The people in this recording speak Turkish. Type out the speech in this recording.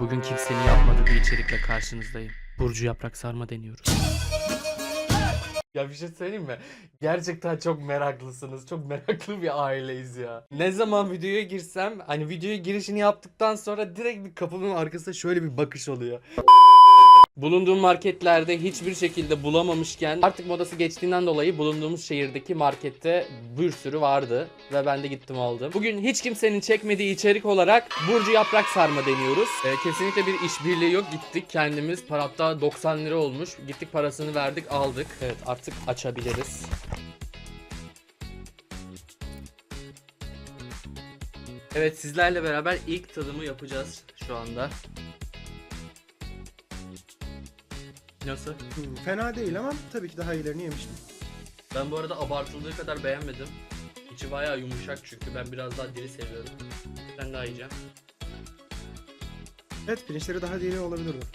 Bugün kimsenin yapmadığı bir içerikle karşınızdayım. Burcu yaprak sarma deniyoruz. Ya bir şey söyleyeyim mi? Gerçekten çok meraklısınız. Çok meraklı bir aileyiz ya. Ne zaman videoya girsem hani videoya girişini yaptıktan sonra direkt bir kapımın arkasında şöyle bir bakış oluyor. Bulunduğum marketlerde hiçbir şekilde bulamamışken artık modası geçtiğinden dolayı bulunduğumuz şehirdeki markette bir sürü vardı ve ben de gittim aldım. Bugün hiç kimsenin çekmediği içerik olarak Burcu yaprak sarma deniyoruz. Ee, kesinlikle bir işbirliği yok. Gittik kendimiz. Para hatta 90 lira olmuş. Gittik parasını verdik aldık. Evet artık açabiliriz. Evet sizlerle beraber ilk tadımı yapacağız şu anda. Nasıl? Hmm, fena değil ama tabii ki daha iyilerini yemiştim. Ben bu arada abartıldığı kadar beğenmedim. İçi bayağı yumuşak çünkü ben biraz daha diri seviyorum. Ben daha yiyeceğim. Evet pirinçleri daha diri olabilirdi.